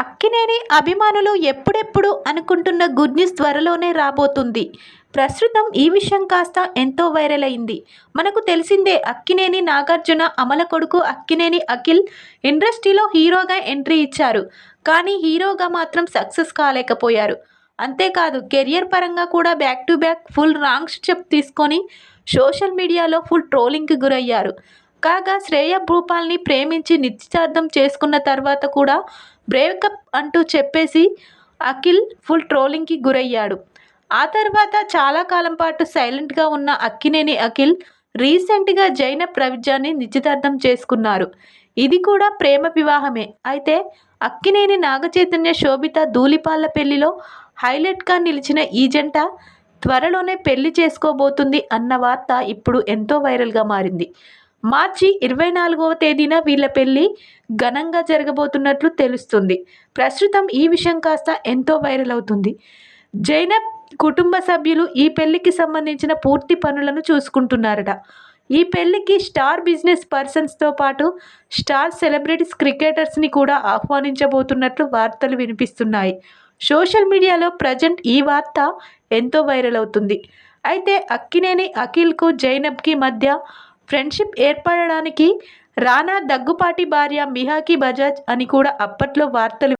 అక్కినేని అభిమానులు ఎప్పుడెప్పుడు అనుకుంటున్న గుడ్ న్యూస్ త్వరలోనే రాబోతుంది. ప్రస్తుతం ఈ విషయం కాస్త ఎంతో వైరల్ అయింది. మనకు తెలిసిందే అక్కినేని నాగార్జున అమల కొడుకు అక్కినేని అఖిల్ ఇండస్ట్రీలో హీరోగా ఎంట్రీ ఇచ్చారు. కానీ హీరోగా మాత్రం సక్సెస్ కాలేకపోయారు. అంతేకాదు కెరియర్ పరంగా కూడా back to back full wrong step తీసుకొని సోషల్ మీడియాలో ఫుల్ ట్రోలింగ్కి గురయ్యారు. కాగా శ్రేయ భూపాల్ని ప్రేమించి నిశ్చితార్థం చేసుకున్న తర్వాత కూడా బ్రేకప్ అంటూ చెప్పేసి అఖిల్ ఫుల్ ట్రోలింగ్కి గురయ్యాడు. ఆ తర్వాత చాలా కాలం పాటు సైలెంట్గా ఉన్న అక్కినేని అఖిల్ రీసెంట్గా జైన ప్రవిజ్యాన్ని నిశ్చితార్థం చేసుకున్నారు. ఇది కూడా ప్రేమ వివాహమే. అయితే అక్కినేని నాగచైతన్య శోభిత ధూళిపాళ్ళ పెళ్ళిలో హైలైట్గా నిలిచిన ఈ జంట త్వరలోనే పెళ్ళి చేసుకోబోతుంది అన్న వార్త ఇప్పుడు ఎంతో వైరల్గా మారింది. మార్చి ఇరవై నాలుగవ తేదీన వీళ్ళ పెళ్ళి ఘనంగా జరగబోతున్నట్లు తెలుస్తుంది. ప్రస్తుతం ఈ విషయం కాస్త ఎంతో వైరల్ అవుతుంది. జైనబ్ కుటుంబ సభ్యులు ఈ పెళ్ళికి సంబంధించిన పూర్తి పనులను చూసుకుంటున్నారట. ఈ పెళ్ళికి స్టార్ బిజినెస్ పర్సన్స్తో పాటు స్టార్ సెలబ్రిటీస్ క్రికెటర్స్ని కూడా ఆహ్వానించబోతున్నట్లు వార్తలు వినిపిస్తున్నాయి. సోషల్ మీడియాలో ప్రజెంట్ ఈ వార్త ఎంతో వైరల్ అవుతుంది. అయితే అక్కినేని అఖిల్కు జైనబ్కి మధ్య ఫ్రెండ్షిప్ ఏర్పడడానికి రానా దగ్గుపాటి భార్య మిహాకి బజాజ్ అని కూడా అప్పట్లో వార్తలు